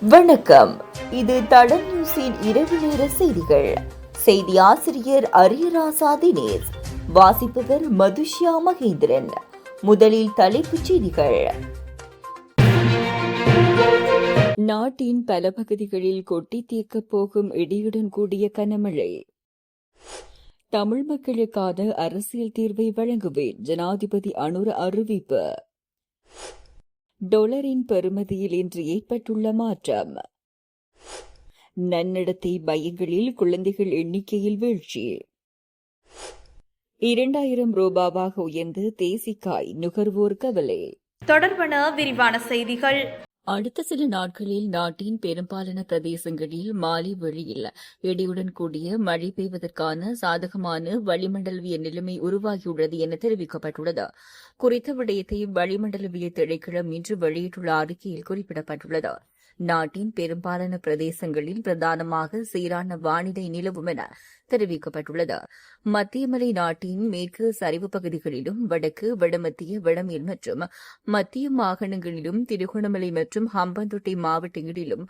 வணக்கம். இது தடம் நியூஸின் இரவு நேர செய்திகள். செய்தி ஆசிரியர் அரியராசா தினேஷ். வாசிப்பவர் மதுஷ்யா மகேந்திரன். முதலில் தலைப்புச் செய்திகள். நாட்டின் பல பகுதிகளில் கொட்டி தீர்க்கப் போகும் இடியுடன் கூடிய கனமழை. தமிழ் மக்களுக்கான அரசியல் தீர்வை வழங்குவேன். ஜனாதிபதி அனுர அறிவிப்பு. டொலரின் பெறுமதியில் இன்று ஏற்பட்டுள்ள மாற்றம். நன்னடத்தை மையங்களில் குழந்தைகள் எண்ணிக்கையில் வீழ்ச்சி. இரண்டாயிரம் ரூபாவாக உயர்ந்து தேசிக்காய் நுகர்வோர் கவலை. தொடர்பான விரிவான செய்திகள். அடுத்த சில நாட்களில் நாட்டின் பெரும்பாலான பிரதேசங்களில் மாலை வெளியில் இடியுடன் கூடிய மழை பெய்வதற்கான சாதகமான வளிமண்டலவிய நிலைமை உருவாகியுள்ளது என தெரிவிக்கப்பட்டுள்ளது. குறித்த விடயத்தை வளிமண்டலவிய திணைக்களம் இன்று வெளியிட்டுள்ள அறிக்கையில் குறிப்பிடப்பட்டுள்ளது. நாட்டின் பெரும்பாலான பிரதேசங்களில் பிரதானமாக சீரான வானிலை நிலவும் என தெரிவிக்கப்பட்டுள்ளது. மத்திய மலை நாட்டின் மேற்கு சரிவு பகுதிகளிலும் வடக்கு வடமத்திய வடமேல் மற்றும் மத்திய மாகாணங்களிலும் திருகோணமலை மற்றும் ஹம்பந்தோட்டை மாவட்டங்களிலும்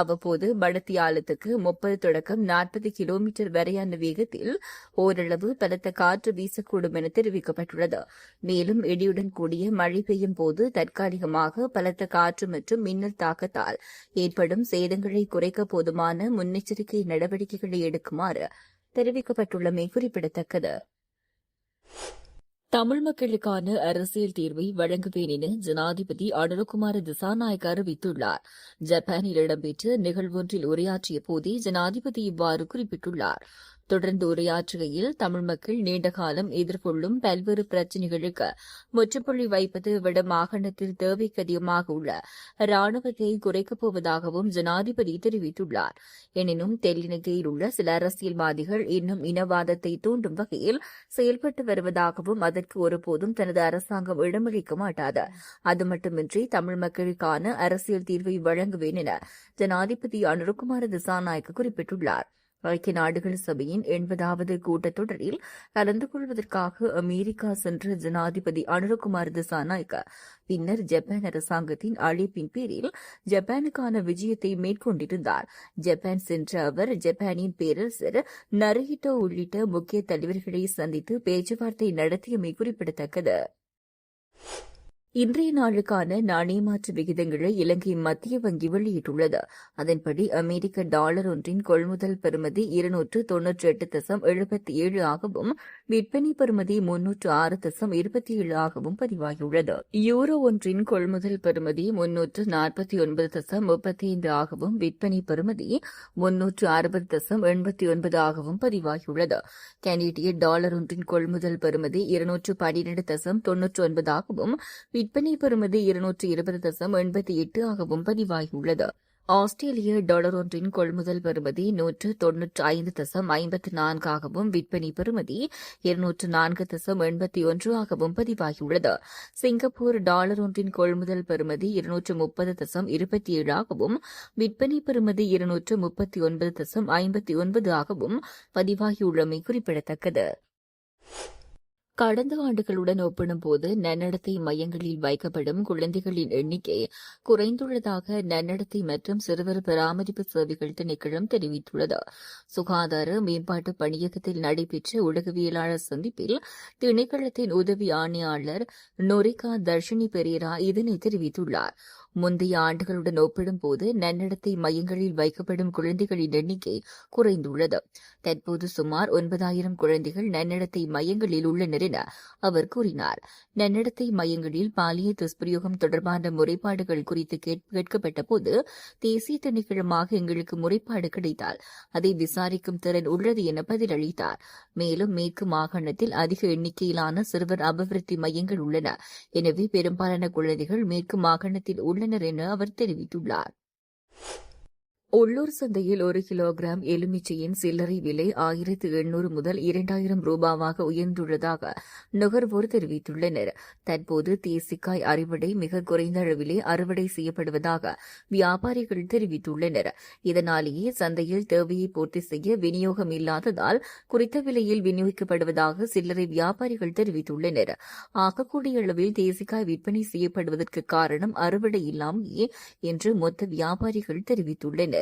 அவ்வப்போது வடத்தியாலத்துக்கு முப்பது தொடக்கம் நாற்பது கிலோமீட்டர் வரையான வேகத்தில் ஓரளவு பலத்த காற்று வீசக்கூடும் என தெரிவிக்கப்பட்டுள்ளது. மேலும் இடியுடன் கூடிய மழை பெய்யும் போது தற்காலிகமாக பலத்த காற்று மற்றும் மின்னல் தாக்கத்தால் ஏற்படும் சேதங்களை குறைக்க போதுமான முன்னெச்சரிக்கை நடவடிக்கைகளை எடுக்குமாறு தெரிவிக்கப்பட்டுள்ளமை குறிப்பிடத்தக்கது. தமிழ் மக்களுக்கான அரசியல் தீர்வை வழங்குவேன் என ஜனாதிபதி அனுரகுமார திசாநாயக் அறிவித்துள்ளார். ஜப்பானில் இடம்பெற்ற நிகழ்வொன்றில் உரையாற்றிய போதே ஜனாதிபதி இவ்வாறு குறிப்பிட்டுள்ளார். தொடர்ந்து உரையாற்றுகையில் தமிழ் மக்கள் நீண்ட காலம் எதிர்கொள்ளும் பல்வேறு பிரச்சினைகளுக்கு முற்றுப்புள்ளி வைப்பது விட மாகாணத்தில் தேவைக்கு அதிகமாக உள்ள ராணுவத்தை குறைக்கப் போவதாகவும் ஜனாதிபதி தெரிவித்துள்ளார். எனினும் தெல்லினகையில் உள்ள சில அரசியல்வாதிகள் இன்னும் இனவாதத்தை தூண்டும் வகையில் செயல்பட்டு வருவதாகவும் அதற்கு ஒருபோதும் தனது அரசாங்கம் இடமளிக்க மாட்டாது. அது மட்டுமின்றி தமிழ் மக்களுக்கான அரசியல் தீர்வை வழங்குவேன் என ஜனாதிபதி அனுருகுமார திசாநாயக்க குறிப்பிட்டுள்ளார். ஐக்கிய நாடுகள் சபையின் எண்பதாவது கூட்டத்தொடரில் கலந்து கொள்வதற்காக அமெரிக்கா சென்ற ஜனாதிபதி அனுரகுமார் திசாநாயக்க பின்னர் ஜப்பான் அரசாங்கத்தின் அழைப்பின் பேரில் ஜப்பானுக்கான விஜயத்தை மேற்கொண்டிருந்தார். ஜப்பான் சென்ற அவர் ஜப்பானின் பேரரசர் நரஹிட்டோ உள்ளிட்ட முக்கிய தலைவர்களை சந்தித்து பேச்சுவார்த்தை நடத்தியமை குறிப்பிடத்தக்கது. இன்றைய நாளுக்கான நாணய மாற்று விகிதங்களை இலங்கை மத்திய வங்கி வெளியிட்டுள்ளது. அதன்படி அமெரிக்க டாலர் ஒன்றின் கொள்முதல் பெறுமதி இருநூற்று தொன்னூற்றி எட்டு தசம் எழுபத்தி ஏழு ஆகவும் விற்பனை பெறுமதி முன்னூற்று ஆறு தசம் இருபத்தி ஏழு ஆகவும் பதிவாகியுள்ளது. யூரோ ஒன்றின் கொள்முதல் பெறுமதி முன்னூற்று நாற்பத்தி ஒன்பது தசம் முப்பத்தி ஐந்து ஆகவும் விற்பனை பெறுமதி முன்னூற்று அறுபது தசம் எண்பத்தி ஒன்பது ஆகவும் பதிவாகியுள்ளது. கனேடிய டாலர் ஒன்றின் கொள்முதல் பெறுமதி இருநூற்று பனிரெண்டு தசம் தொன்னூற்று ஒன்பதாகவும் விற்பனை பெறுமதி இருநூற்று இருபது தசம் எண்பத்தி எட்டு ஆகவும் பதிவாகியுள்ளது. ஆஸ்திரேலிய டாலர் ஒன்றின் கொள்முதல் பெறுமதி நூற்று தொன்னூற்று ஐந்து தசம் ஐம்பத்தி நான்காகவும் விற்பனை பெறுமதி இருநூற்று நான்கு தசம் எண்பத்தி ஒன்று ஆகவும் பதிவாகியுள்ளது. சிங்கப்பூர் டாலர் ஒன்றின் கொள்முதல் பெறுமதி இருநூற்று முப்பது தசம் இருபத்தி ஏழாகவும் விற்பனை பெறுமதி இருநூற்று முப்பத்தி ஒன்பது தசம் ஐம்பத்தி ஒன்பது ஆகவும் பதிவாகியுள்ளமை குறிப்பிடத்தக்கது. கடந்த ஆண்டுகளுடன் ஒப்பிடும்போது நன்னடத்தை மையங்களில் வைக்கப்படும் குழந்தைகளின் எண்ணிக்கை குறைந்துள்ளதாக நன்னடத்தை மற்றும் சிறுவர் பராமரிப்பு சேவைகள் திணைக்களம் தெரிவித்துள்ளது. சுகாதார மேம்பாட்டு பணியகத்தில் நடைபெற்ற ஊடகவியலாளர் சந்திப்பில் திணைக்களத்தின் உதவி ஆணையாளர் நொரிகா தர்ஷினி பெரேரா இதனை தெரிவித்துள்ளார். முந்தைய ஆண்டுகளுடன் ஒப்பிடும்போது நன்னடத்தை மையங்களில் வைக்கப்படும் குழந்தைகளின் எண்ணிக்கை குறைந்துள்ளது. தற்போது சுமார் ஒன்பதாயிரம் குழந்தைகள் நன்னடத்தை மையங்களில் உள்ளனர் என அவர் கூறினார். நன்னடத்தை மையங்களில் பாலிய துஷ்பிரயோகம் தொடர்பான முறைப்பாடுகள் குறித்து கேட்கப்பட்ட போது தேசிய திணைக்களமாக எங்களுக்கு முறைப்பாடு கிடைத்தால் அதை விசாரிக்கும் திறன் உள்ளது என பதிலளித்தார். மேலும் மேற்கு மாகாணத்தில் அதிக எண்ணிக்கையிலான சிறுவர் அபிவிருத்தி மையங்கள் உள்ளன. எனவே பெரும்பாலான குழந்தைகள் மேற்கு மாகாணத்தில் உள்ளனர் என அவர் தெரிவித்துள்ளார். உள்ளூர் சந்தையில் ஒரு கிலோகிராம் எலுமிச்சையின் சில்லறை விலை ஆயிரத்து எண்ணூறு முதல் இரண்டாயிரம் ரூபாவாக உயர்ந்துள்ளதாக நுகர்வோர் தெரிவித்துள்ளனர். தற்போது தேசிக்காய் அறுவடை மிக குறைந்த அளவிலே அறுவடை செய்யப்படுவதாக வியாபாரிகள் தெரிவித்துள்ளனர். இதனாலேயே சந்தையில் தேவையை பூர்த்தி செய்ய விநியோகம் இல்லாததால் குறித்த விலையில் விநியோகிக்கப்படுவதாக சில்லறை வியாபாரிகள் தெரிவித்துள்ளனர். ஆகக்கூடிய அளவில் தேசிக்காய் விற்பனை செய்யப்படுவதற்கு காரணம் அறுவடை இல்லாமையே என்று மொத்த வியாபாரிகள் தெரிவித்துள்ளனர்.